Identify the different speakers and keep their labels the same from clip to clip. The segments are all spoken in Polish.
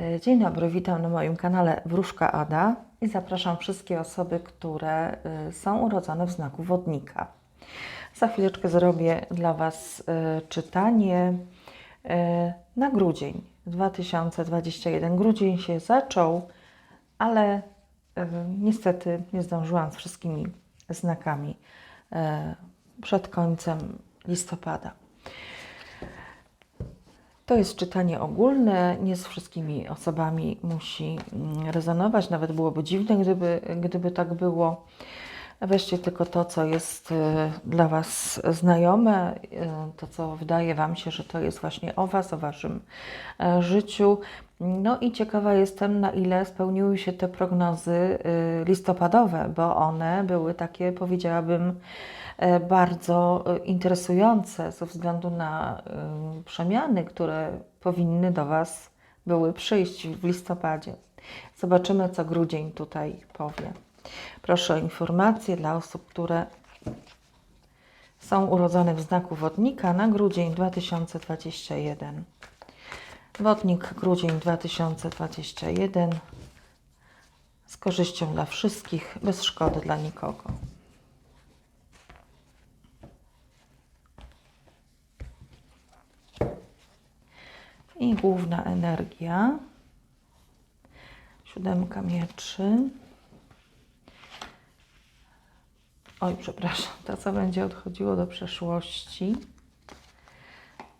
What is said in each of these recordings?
Speaker 1: E, Dzień dobry, witam na moim kanale Wróżka Ada i zapraszam wszystkie osoby, które e, są urodzone w znaku wodnika. Za chwileczkę zrobię dla Was e, czytanie na grudzień 2021. Grudzień się zaczął, ale niestety nie zdążyłam z wszystkimi znakami przed końcem listopada. To jest czytanie ogólne, nie z wszystkimi osobami musi mm, rezonować, nawet byłoby dziwne, gdyby, gdyby tak było. Weźcie tylko to, co jest e, dla Was znajome, e, to, co wydaje Wam się, że to jest właśnie o Was, o Waszym e, życiu. No i ciekawa jestem, na ile spełniły się te prognozy e, listopadowe, bo one były takie, powiedziałabym, bardzo e, interesujące ze względu na e, przemiany, które powinny do Was były przyjść w listopadzie. Zobaczymy, co grudzień tutaj powie. Proszę o informacje dla osób, które są urodzone w znaku wodnika na grudzień 2021. Wodnik grudzień 2021 z korzyścią dla wszystkich, bez szkody dla nikogo. I główna energia. Siódemka mieczy. Oj, przepraszam, to co będzie odchodziło do przeszłości,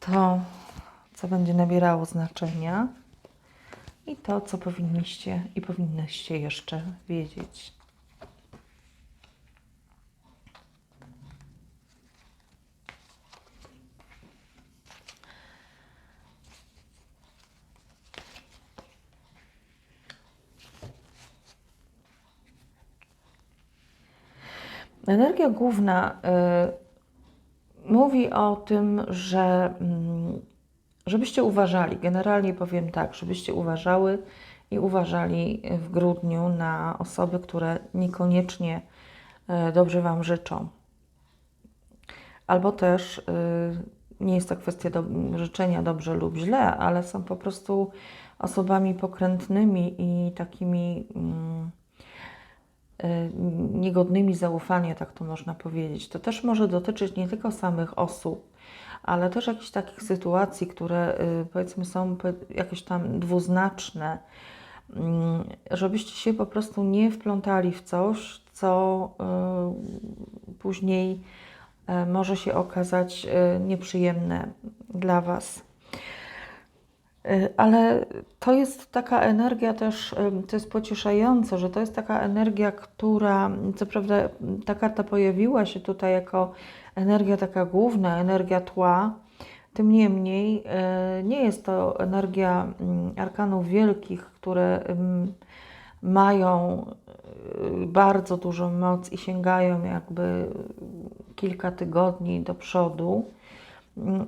Speaker 1: to co będzie nabierało znaczenia i to, co powinniście i powinnyście jeszcze wiedzieć. Energia główna y, mówi o tym, że mm, żebyście uważali, generalnie powiem tak, żebyście uważały i uważali w grudniu na osoby, które niekoniecznie y, dobrze Wam życzą. Albo też y, nie jest to kwestia do, życzenia dobrze lub źle, ale są po prostu osobami pokrętnymi i takimi. Y, niegodnymi zaufania, tak to można powiedzieć. To też może dotyczyć nie tylko samych osób, ale też jakichś takich sytuacji, które y, powiedzmy są jakieś tam dwuznaczne, Mm, żebyście się po prostu nie wplątali w coś, co y, później y, może się okazać y, nieprzyjemne dla Was. Y, Ale to jest taka energia też, to jest pocieszające, że to jest taka energia, która, co prawda ta karta pojawiła się tutaj jako energia taka główna, energia tła, tym niemniej y, nie jest to energia arkanów wielkich, które mają y, bardzo dużą moc i sięgają jakby kilka tygodni do przodu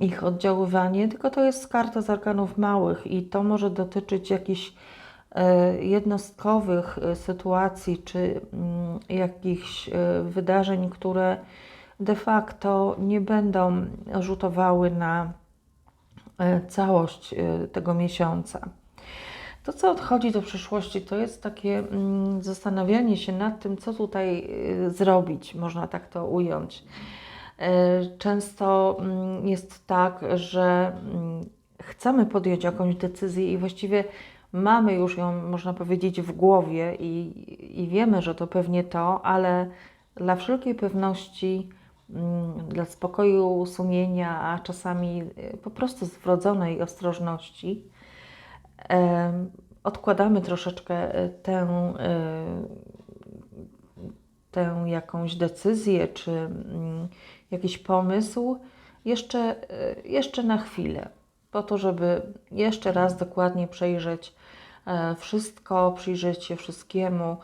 Speaker 1: ich oddziaływanie, tylko to jest karta z arkanów małych i to może dotyczyć jakichś e, jednostkowych e, sytuacji czy mm, jakichś e, wydarzeń, które de facto nie będą rzutowały na całość tego miesiąca. To, co odchodzi do przyszłości, to jest takie mm, zastanawianie się nad tym, co tutaj zrobić, można tak to ująć. Y, Często mm, jest tak, że mm, chcemy podjąć jakąś decyzję i właściwie mamy już ją, można powiedzieć, w głowie i, i wiemy, że to pewnie to, ale dla wszelkiej pewności, mm, dla spokoju sumienia, a czasami y, po prostu z wrodzonej ostrożności, Em, odkładamy troszeczkę e, tę, e, tę jakąś decyzję czy jakiś pomysł jeszcze, e, jeszcze na chwilę, po to, żeby jeszcze raz dokładnie przejrzeć e, wszystko, przyjrzeć się wszystkiemu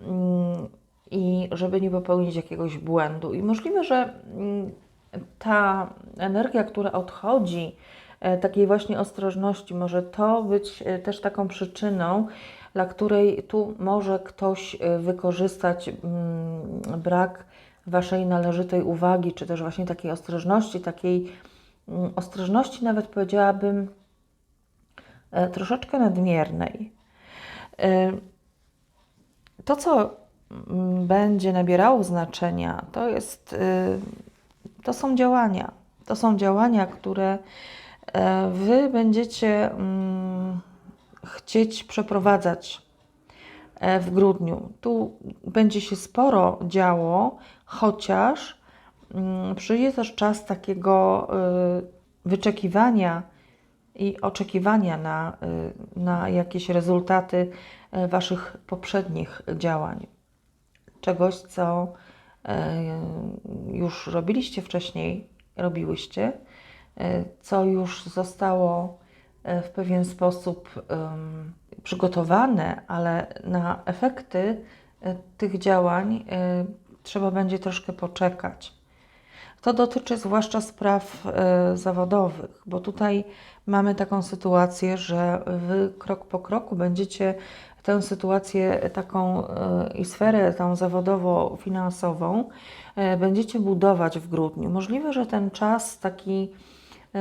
Speaker 1: mm, i żeby nie popełnić jakiegoś błędu. I możliwe, że mm, ta energia, która odchodzi, e, takiej właśnie ostrożności, może to być też taką przyczyną, dla której tu może ktoś wykorzystać mm, brak Waszej należytej uwagi, czy też właśnie takiej ostrożności, takiej mm, ostrożności nawet powiedziałabym e, troszeczkę nadmiernej. E, To, co mm, będzie nabierało znaczenia, to jest, e, to są działania. To są działania, które Wy będziecie mm, chcieć przeprowadzać w grudniu. Tu będzie się sporo działo, chociaż mm, przyjdzie też czas takiego y, wyczekiwania i oczekiwania na, y, na jakieś rezultaty y, Waszych poprzednich działań. Czegoś, co już robiliście wcześniej, robiłyście, co już zostało w pewien sposób przygotowane, ale na efekty tych działań trzeba będzie troszkę poczekać. To dotyczy zwłaszcza spraw y, zawodowych, bo tutaj mamy taką sytuację, że Wy krok po kroku będziecie tę sytuację taką y, i sferę tą zawodowo-finansową y, będziecie budować w grudniu. Możliwe, że ten czas taki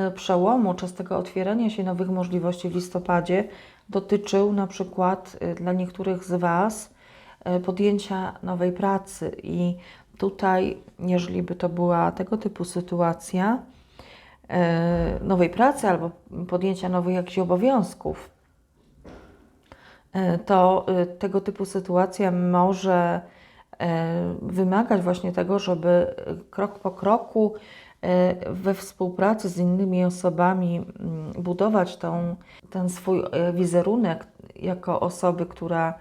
Speaker 1: y, przełomu, czas tego otwierania się nowych możliwości w listopadzie dotyczył na przykład y, dla niektórych z Was podjęcia nowej pracy. I tutaj, jeżeli by to była tego typu sytuacja, e, nowej pracy albo podjęcia nowych jakichś obowiązków, e, to e, tego typu sytuacja może e, wymagać właśnie tego, żeby e, krok po kroku e, we współpracy z innymi osobami mm, budować tą, ten swój e, wizerunek jako osoby, która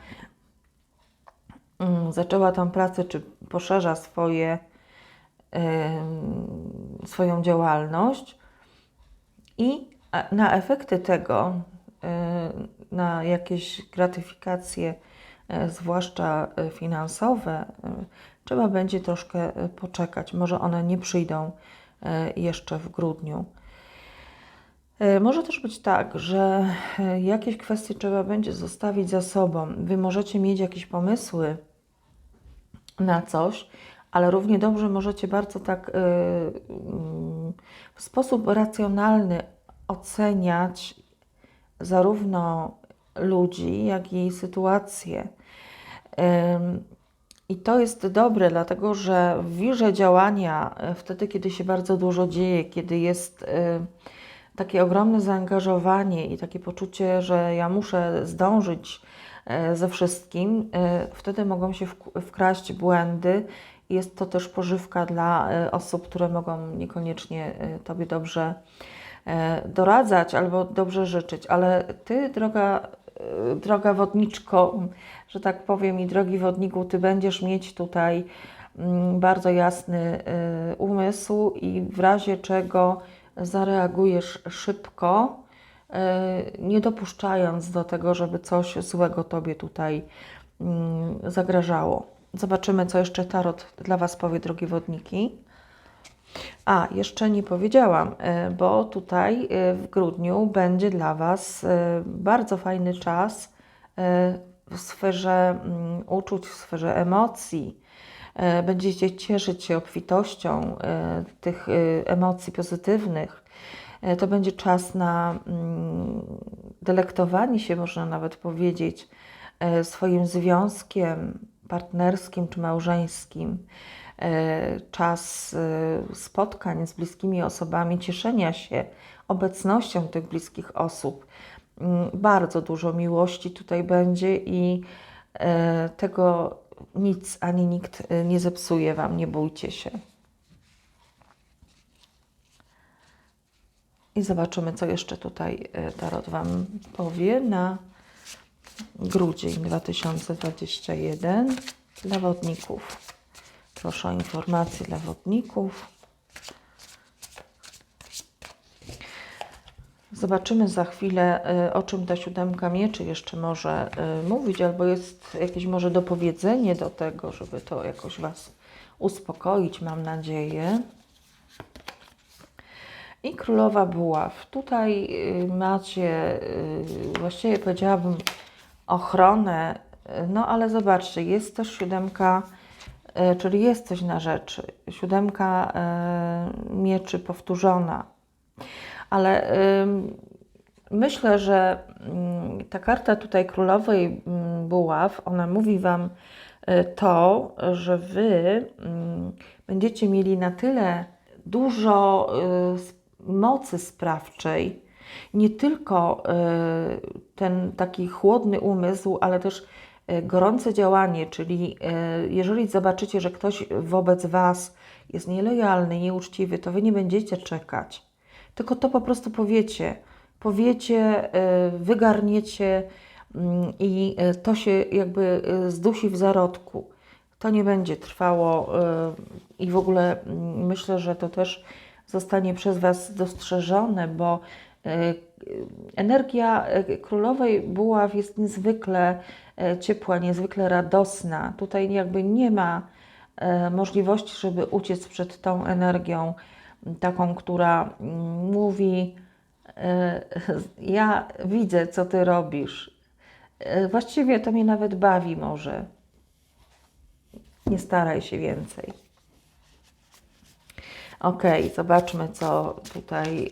Speaker 1: zaczęła tą pracę, czy poszerza swoje, swoją działalność i na efekty tego, e, na jakieś gratyfikacje, e, zwłaszcza e, finansowe, trzeba będzie troszkę poczekać. Może one nie przyjdą jeszcze w grudniu. Może też być tak, że jakieś kwestie trzeba będzie zostawić za sobą. Wy możecie mieć jakieś pomysły na coś, ale równie dobrze możecie bardzo tak y, mm, w sposób racjonalny oceniać zarówno ludzi, jak i sytuacje. I to jest dobre, dlatego że w wirze działania, y, wtedy, kiedy się bardzo dużo dzieje, kiedy jest y, takie ogromne zaangażowanie i takie poczucie, że ja muszę zdążyć ze wszystkim, e, wtedy mogą się wk- wkraść błędy. Jest to też pożywka dla e, osób, które mogą niekoniecznie e, Tobie dobrze e, doradzać albo dobrze życzyć. Ale Ty, droga, e, droga wodniczko, że tak powiem, i drogi wodniku, Ty będziesz mieć tutaj mm, bardzo jasny e, umysł i w razie czego zareagujesz szybko, e, nie dopuszczając do tego, żeby coś złego Tobie tutaj mm, zagrażało. Zobaczymy, co jeszcze Tarot dla Was powie, drogie wodniki. A, jeszcze nie powiedziałam, e, bo tutaj e, w grudniu będzie dla Was e, bardzo fajny czas e, w sferze mm, uczuć, w sferze emocji. E, Będziecie cieszyć się obfitością e, tych e, emocji pozytywnych. E, To będzie czas na mm, delektowanie się, można nawet powiedzieć, e, swoim związkiem partnerskim czy małżeńskim. E, Czas spotkań z bliskimi osobami, cieszenia się obecnością tych bliskich osób. Mm, Bardzo dużo miłości tutaj będzie i tego nic ani nikt nie zepsuje Wam, nie bójcie się. I zobaczymy, co jeszcze tutaj e, Tarot Wam powie na grudzień 2021 dla wodników. Proszę o informacje dla wodników. Zobaczymy za chwilę, e, o czym ta siódemka mieczy jeszcze może e, mówić, albo jest jakieś może dopowiedzenie do tego, żeby to jakoś Was uspokoić, mam nadzieję. I królowa buław. Tutaj y, macie, y, właściwie powiedziałabym, ochronę, no ale zobaczcie, jest też siódemka, y, czyli jest coś na rzeczy. Siódemka mieczy powtórzona. Ale myślę, że mm, ta karta tutaj królowej mm, buław, ona mówi Wam to, że Wy mm, będziecie mieli na tyle dużo mocy sprawczej, nie tylko y, ten taki chłodny umysł, ale też y, gorące działanie, czyli y, jeżeli zobaczycie, że ktoś wobec Was jest nielojalny, nieuczciwy, to Wy nie będziecie czekać, tylko to po prostu powiecie. Powiecie, wygarniecie mm, i to się jakby zdusi w zarodku. To nie będzie trwało i w ogóle mm, myślę, że to też zostanie przez Was dostrzeżone, bo y, energia y, królowej buław jest niezwykle y, ciepła, niezwykle radosna. Tutaj jakby nie ma możliwości, żeby uciec przed tą energią, taką, która mówi: Ja widzę, co ty robisz. Właściwie to mnie nawet bawi, może. Nie staraj się więcej. Ok, zobaczmy, co tutaj,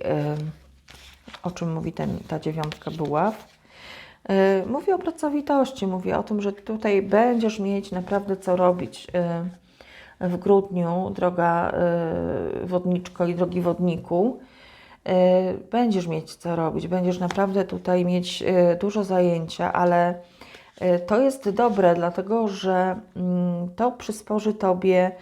Speaker 1: o czym mówi ten, ta dziewiątka buław. Yy, Mówi o pracowitości, mówi o tym, że tutaj będziesz mieć naprawdę co robić yy, w grudniu, droga yy, wodniczko i drogi wodniku. Będziesz mieć co robić, będziesz naprawdę tutaj mieć dużo zajęcia, ale to jest dobre, dlatego że mm, to przysporzy Tobie e,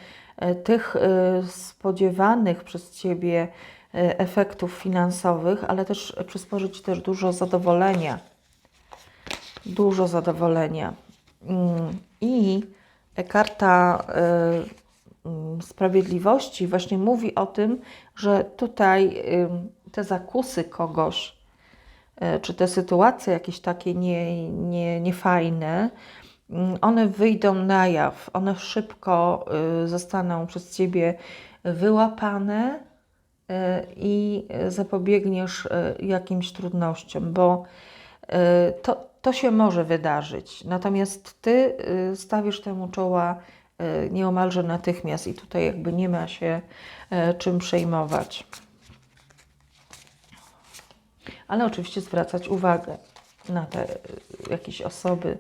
Speaker 1: tych e, spodziewanych przez Ciebie e, efektów finansowych, ale też przysporzy Ci też dużo zadowolenia. Dużo zadowolenia. Mm, I karta e, mm, sprawiedliwości właśnie mówi o tym, że tutaj te zakusy kogoś, e, czy te sytuacje jakieś takie nie, nie, niefajne, mm, one wyjdą na jaw, one szybko y, zostaną przez Ciebie wyłapane y, i zapobiegniesz y, jakimś trudnościom, bo to, to się może wydarzyć. Natomiast Ty stawisz temu czoła nieomalże natychmiast i tutaj jakby nie ma się czym przejmować. Ale oczywiście zwracać uwagę na te jakieś osoby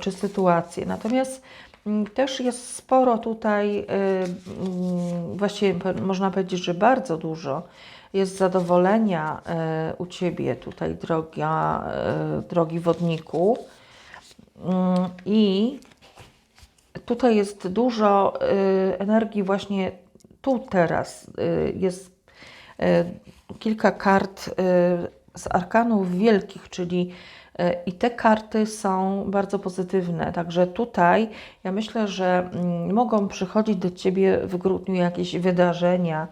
Speaker 1: czy sytuacje. Natomiast mm, też jest sporo tutaj, y, mm, właściwie można powiedzieć, że bardzo dużo jest zadowolenia y, u Ciebie tutaj, droga, drogi wodniku. Mm, I tutaj jest dużo energii właśnie tu teraz. Jest kilka kart z arkanów wielkich, czyli i te karty są bardzo pozytywne. Także tutaj ja myślę, że mm, mogą przychodzić do Ciebie w grudniu jakieś wydarzenia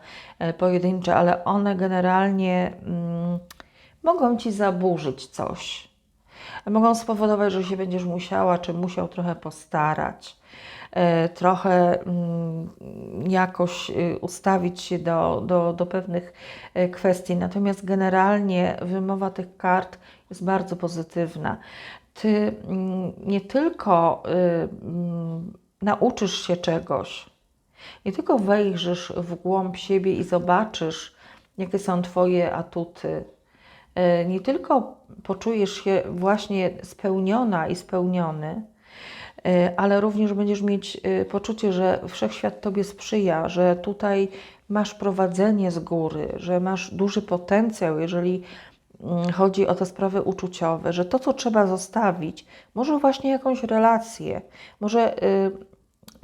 Speaker 1: y, pojedyncze, ale one generalnie mm, mogą Ci zaburzyć coś mogą spowodować, że się będziesz musiała, czy musiał trochę postarać, e, trochę mm, jakoś y, ustawić się do, do, do pewnych e, kwestii. Natomiast generalnie wymowa tych kart jest bardzo pozytywna. Ty mm, nie tylko y, mm, nauczysz się czegoś, nie tylko wejrzysz w głąb siebie i zobaczysz, jakie są Twoje atuty, nie tylko poczujesz się właśnie spełniona i spełniony, e, ale również będziesz mieć e, poczucie, że wszechświat Tobie sprzyja, że tutaj masz prowadzenie z góry, że masz duży potencjał, jeżeli mm, chodzi o te sprawy uczuciowe, że to, co trzeba zostawić, może właśnie jakąś relację, może, y,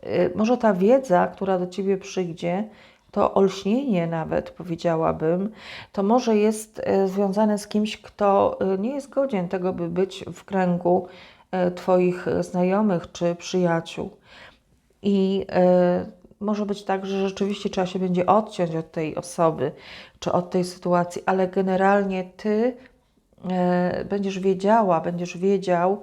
Speaker 1: y, może ta wiedza, która do Ciebie przyjdzie, to olśnienie nawet, powiedziałabym, to może jest e, związane z kimś, kto e, nie jest godzien tego, by być w kręgu e, Twoich znajomych czy przyjaciół. I może być tak, że rzeczywiście trzeba się będzie odciąć od tej osoby czy od tej sytuacji, ale generalnie Ty będziesz wiedziała, będziesz wiedział,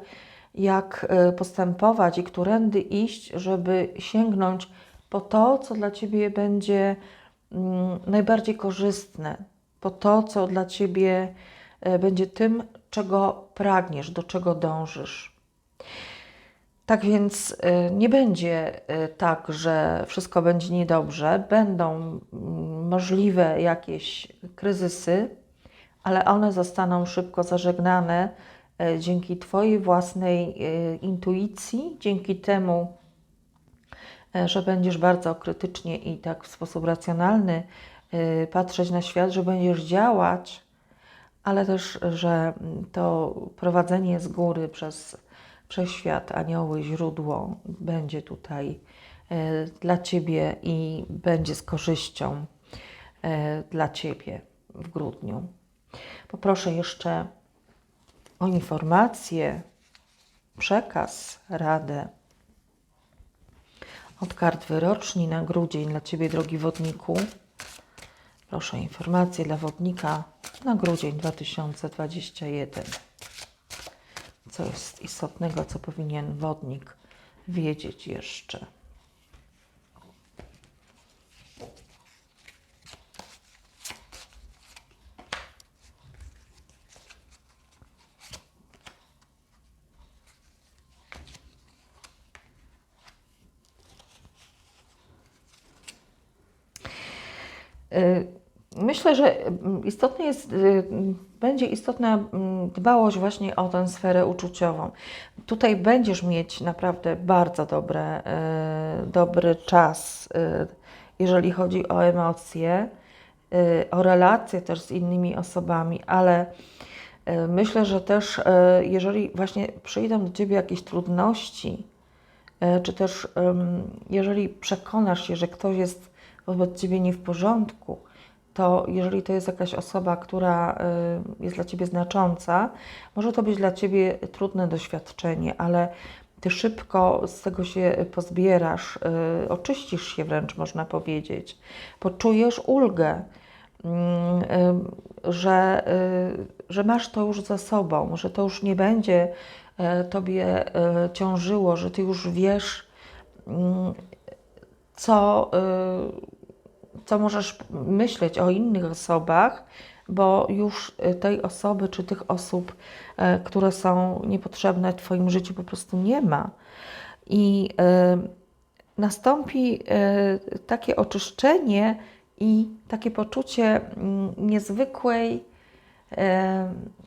Speaker 1: jak postępować i którędy iść, żeby sięgnąć po to, co dla Ciebie będzie mm, najbardziej korzystne, po to, co dla Ciebie e, będzie tym, czego pragniesz, do czego dążysz. Tak więc y, nie będzie y, tak, że wszystko będzie niedobrze. Będą mm, możliwe jakieś kryzysy, ale one zostaną szybko zażegnane e, dzięki Twojej własnej e, intuicji, dzięki temu, e, że będziesz bardzo krytycznie i tak w sposób racjonalny e, patrzeć na świat, że będziesz działać, ale też, że to prowadzenie z góry przez, przez świat, anioły, źródło będzie tutaj e, dla Ciebie i będzie z korzyścią e, dla Ciebie w grudniu. Poproszę jeszcze o informację, przekaz, radę od kart wyroczni na grudzień dla Ciebie, drogi wodniku. Proszę o informację dla wodnika na grudzień 2021. Co jest istotnego, co powinien wodnik wiedzieć jeszcze? Y, Myślę, że mm, istotne jest, y, będzie istotna mm, dbałość właśnie o tę sferę uczuciową. Tutaj będziesz mieć naprawdę bardzo dobre, y, dobry czas, y, jeżeli chodzi o emocje, o relacje też z innymi osobami, ale myślę, że też jeżeli właśnie przyjdą do Ciebie jakieś trudności, czy też jeżeli przekonasz się, że ktoś jest wobec Ciebie nie w porządku, to jeżeli to jest jakaś osoba, która y, jest dla Ciebie znacząca, może to być dla Ciebie trudne doświadczenie, ale Ty szybko z tego się pozbierasz, y, oczyścisz się wręcz, można powiedzieć. Poczujesz ulgę, mm, y, że, że masz to już za sobą, że to już nie będzie Tobie ciążyło, że Ty już wiesz, mm, co, co możesz myśleć o innych osobach, bo już y, tej osoby czy tych osób, e, które są niepotrzebne w Twoim życiu, po prostu nie ma. I e, nastąpi takie oczyszczenie i takie poczucie mm, niezwykłej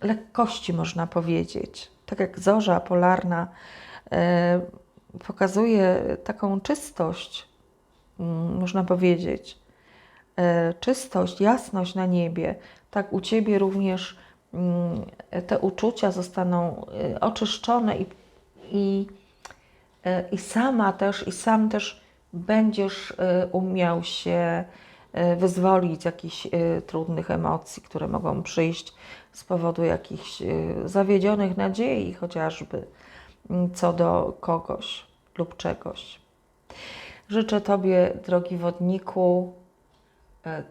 Speaker 1: lekkości, można powiedzieć. Tak jak zorza polarna pokazuje taką czystość, mm, można powiedzieć, czystość, jasność na niebie, tak u Ciebie również mm, te uczucia zostaną e, oczyszczone i, i, e, i sama też, i sam też będziesz e, umiał się e, wyzwolić z jakichś e, trudnych emocji, które mogą przyjść z powodu jakichś e, zawiedzionych nadziei, chociażby mm, co do kogoś lub czegoś. Życzę Tobie, drogi wodniku, e,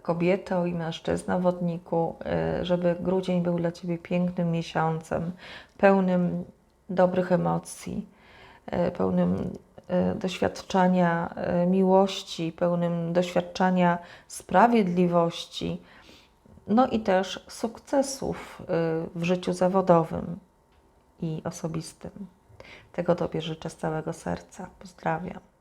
Speaker 1: kobieto i mężczyzna wodniku, e, żeby grudzień był dla Ciebie pięknym miesiącem, pełnym dobrych emocji, e, pełnym e, doświadczenia e, miłości, pełnym doświadczenia sprawiedliwości, no i też sukcesów e, w życiu zawodowym i osobistym. Tego Tobie życzę z całego serca. Pozdrawiam.